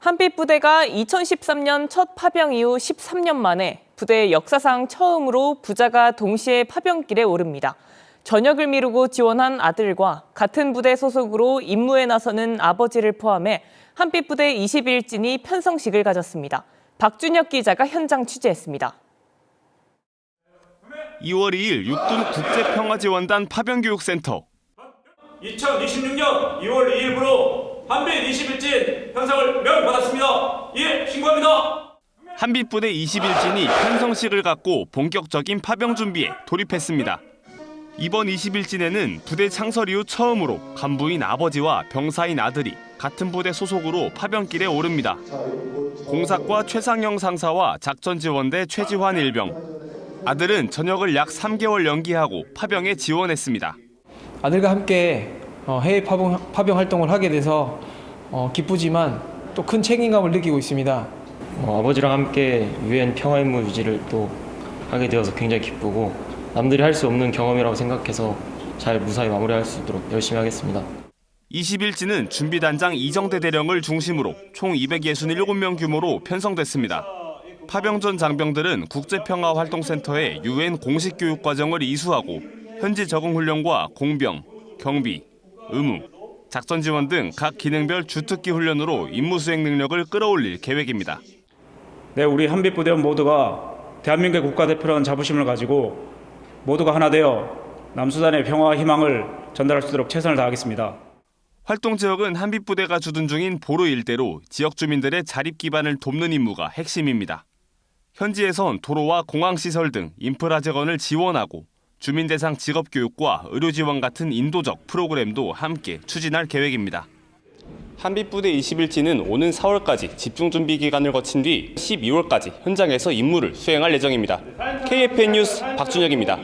한빛 부대가 2013년 첫 파병 이후 13년 만에 부대 역사상 처음으로 부자가 동시에 파병길에 오릅니다. 전역을 미루고 지원한 아들과 같은 부대 소속으로 임무에 나서는 아버지를 포함해 한빛 부대 21진이 편성식을 가졌습니다. 박준혁 기자가 현장 취재했습니다. 2월 2일 육군 국제평화지원단 파병교육센터 2026년 2월 2일부로 한빛 21진 편성을 명받았습니다. 예, 신고합니다. 한빛부대 21진이 편성식을 갖고 본격적인 파병 준비에 돌입했습니다. 이번 21진에는 부대 창설 이후 처음으로 간부인 아버지와 병사인 아들이 같은 부대 소속으로 파병길에 오릅니다. 공사과 최상영 상사와 작전지원대 최지환 일병. 아들은 전역을 약 3개월 연기하고 파병에 지원했습니다. 아들과 함께 어, 해외 파병, 파병 활동을 하게 돼서 어, 기쁘지만 또 큰 책임감을 느끼고 있습니다. 어, 아버지랑 함께 유엔 평화 임무 유지를 또 하게 되어서 굉장히 기쁘고 남들이 할 수 없는 경험이라고 생각해서 잘 무사히 마무리할 수 있도록 열심히 하겠습니다. 21지는 준비단장 이정대 대령을 중심으로 총 267명 규모로 편성됐습니다. 파병 전 장병들은 국제평화활동센터에 유엔 공식 교육 과정을 이수하고 현지 적응 훈련과 공병, 경비, 의무, 작전 지원 등 각 기능별 주특기 훈련으로 임무 수행 능력을 끌어올릴 계획입니다. 네, 우리 한빛 부대원 모두가 대한민국의 국가대표라는 자부심을 가지고 모두가 하나 되어 남수단의 평화와 희망을 전달할 수 있도록 최선을 다하겠습니다. 활동 지역은 한빛 부대가 주둔 중인 보로 일대로 지역 주민들의 자립 기반을 돕는 임무가 핵심입니다. 현지에선 도로와 공항 시설 등 인프라 재건을 지원하고 주민 대상 직업 교육과 의료 지원 같은 인도적 프로그램도 함께 추진할 계획입니다. 한빛부대 21지는 오는 4월까지 집중 준비 기간을 거친 뒤 12월까지 현장에서 임무를 수행할 예정입니다. KFN 뉴스 박준혁입니다.